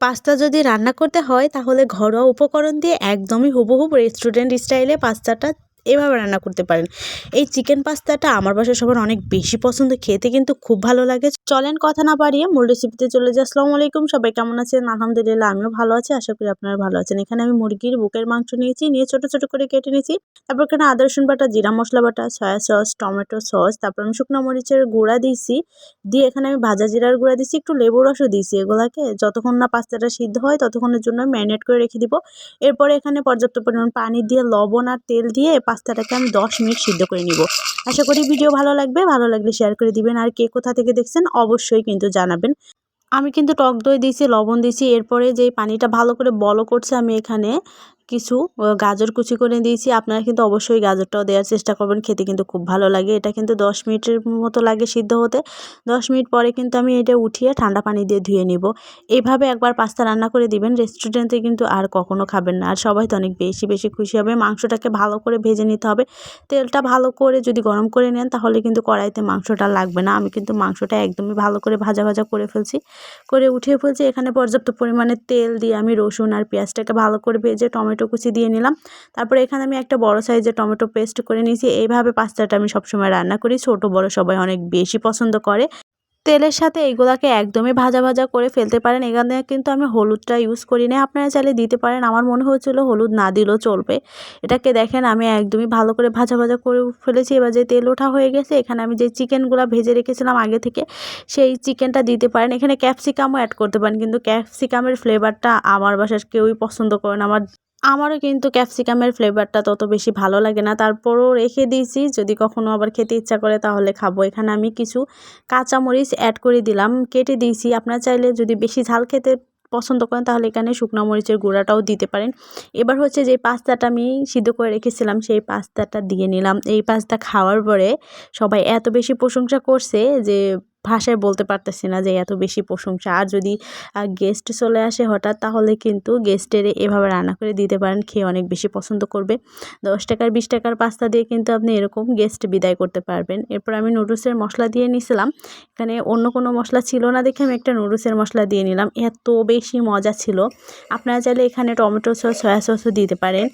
Pasta যদি রান্না করতে হয় তাহলে ঘরোয়া উপকরণ দিয়ে একদমই হুবহুব রেস্টুরেন্ট স্টাইলে পাস্তাটা এভাবে রান্না করতে পারেন। এই চিকেন পাস্তাটা আমার বাসায় সবার অনেক বেশি পছন্দ। খেতে কিন্তু খুব ভালো লাগে। চলেন কথা না পারিয়ে মূল রেসিপিতে চলে যাই। আসসালামু আলাইকুম, সবাই কেমন আছেন? আলহামদুলিল্লাহ, আমিও ভালো আছি। আশা করি আপনারা ভালো আছেন। এখানে আমি মুরগির বুকের মাংস নিয়েছি, নিয়ে ছোট ছোট করে কেটে নিয়েছি। তারপর এখানে আদা, রসুন বাটা, জিরা মশলা বাটা সয়া সস টমেটো সস তারপর আমি শুকনো মরিচের গুঁড়া দিয়েছি। দিয়ে এখানে আমি ভাজা জিরার গুঁড়া দিয়েছি, একটু লেবু রসও দিয়েছি এগুলাকে। যতক্ষণ না পাস্তাটা সিদ্ধ হয়, ততক্ষণের জন্য ম্যারিনেট করে রেখে দিব। এরপরে এখানে পর্যাপ্ত পরিমাণ পানি দিয়ে লবণ আর তেল দিয়ে পাস্তাটাকে আমি দশ মিনিট সিদ্ধ করে নিব। আশা করি ভিডিও ভালো লাগবে, ভালো লাগলে শেয়ার করে দিবেন। আর কে কোথা থেকে দেখছেন অবশ্যই কিন্তু জানাবেন। আমি কিন্তু টক দই দিয়েছি, লবণ দিয়েছি, এরপরে যে পানিটা ভালো করে বলো করছে আমি এখানে কিছু গাজর কুচি করে দিয়েছি। আপনারা কিন্তু অবশ্যই গাজরটাও দেওয়ার চেষ্টা করবেন, খেতে কিন্তু খুব ভালো লাগে। এটা কিন্তু দশ মিনিটের মতো লাগে সিদ্ধ হতে। দশ মিনিট পরে কিন্তু আমি এটা উঠিয়ে ঠান্ডা পানি দিয়ে ধুয়ে নিব। এইভাবে একবার পাস্তা রান্না করে দিবেন রেস্টুরেন্টে কিন্তু আর কখনো খাবেন না। আর সবাই তো অনেক বেশি বেশি খুশি হবে। মাংসটাকে ভালো করে ভেজে নিতে হবে। তেলটা ভালো করে যদি গরম করে নেন, তাহলে কিন্তু কড়াইতে মাংসটা লাগবে না। আমি কিন্তু মাংসটা একদমই ভালো করে ভাজা ভাজা করে ফেলছি। করে উঠিয়ে ফেলছি। এখানে পর্যাপ্ত পরিমাণে তেল দিয়ে আমি রসুন আর পেঁয়াজটাকে ভালো করে ভেজে টমেটো টমেটো কুচি দিয়ে নিলাম। তারপরে এখানে আমি একটা বড় সাইজের টমেটো পেস্ট করে নিয়েছি। এইভাবে পাস্তাটা আমি সবসময় রান্না করি। ছোট, বড় সবাই অনেক বেশি পছন্দ করে। তেলের সাথে এইগুলাকে একদমই ভাজা ভাজা করে ফেলতে পারেন। এখানে কিন্তু আমি হলুদটা ইউজ করি না। আপনারা চাইলে দিতে পারেন। আমার মনে হচ্ছিল হলুদ না দিলেও চলবে। এটাকে দেখেন, আমি একদমই ভালো করে ভাজা ভাজা করে ফেলেছি। এবার যে তেল ওঠা হয়ে গেছে, এখানে আমি যে চিকেনগুলো ভেজে রেখেছিলাম আগে থেকে, সেই চিকেনটা দিতে পারেন। এখানে ক্যাপসিকামও অ্যাড করতে পারেন। কিন্তু ক্যাপসিকামের ফ্লেভারটা আমার বাসার কেউই পছন্দ করেন আমার আমারও কিন্তু ক্যাপসিকামের ফ্লেভারটা তত বেশি ভালো লাগে না। তারপরও রেখে দিয়েছি। যদি কখনও আবার খেতে ইচ্ছা করে তাহলে খাব। এখানে আমি কিছু কাঁচামরিচ অ্যাড করে দিলাম। কেটে দিয়েছি। আপনারা চাইলে যদি বেশি ঝাল খেতে পছন্দ করেন তাহলে এখানে শুকনো মরিচের গুঁড়াটাও দিতে পারেন। এবার হচ্ছে যে পাস্তাটা আমি সিদ্ধ করে রেখেছিলাম, সেই পাস্তাটা দিয়ে নিলাম। এই পাস্তা খাওয়ার পরে সবাই এত বেশি প্রশংসা করছে যে ভাষায় বলতে পারতেছি না যে এত বেশি প্রশংসা। আর যদি গেস্ট চলে আসে হঠাৎ, তাহলে কিন্তু গেস্টের এভাবে রান্না করে দিতে পারেন, খেয়ে অনেক বেশি পছন্দ করবে। দশ টাকার, বিশ টাকার পাস্তা দিয়ে কিন্তু আপনি এরকম গেস্ট বিদায় করতে পারবেন। এরপর আমি নুডলসের মশলা দিয়ে নিছিলাম। এখানে অন্য কোনো মশলা ছিল না দেখে আমি একটা নুডলসের মশলা দিয়ে নিলাম। এত বেশি মজা ছিল। আপনারা চাইলে এখানে টমেটো সস, সয়া সসও দিতে পারেন।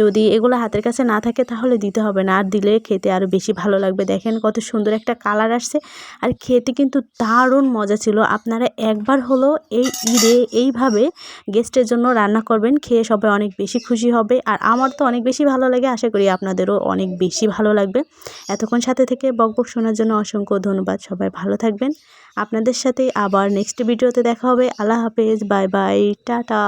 যদি এগুলো হাতের কাছে না থাকে, তাহলে দিতে হবে না। আর দিলে খেতে আরও বেশি ভালো লাগবে। দেখেন কত সুন্দর একটা কালার আসছে। আর খেতে খেতে কিন্তু দারুণ মজা ছিল। আপনারা একবার হলো এই ঈদে এইভাবে গেস্টের জন্য রান্না করবেন, খেয়ে সবাই অনেক বেশি খুশি হবে। আর আমার তো অনেক বেশি ভালো লাগে, আশা করি আপনাদেরও অনেক বেশি ভালো লাগবে। এতক্ষণ সাথে থেকে বকবক শোনার জন্য অসংখ্য ধন্যবাদ। সবাই ভালো থাকবেন। আপনাদের সাথে আবার নেক্সট ভিডিওতে দেখা হবে। আল্লাহ হাফেজ, বাই বাই, টাটা।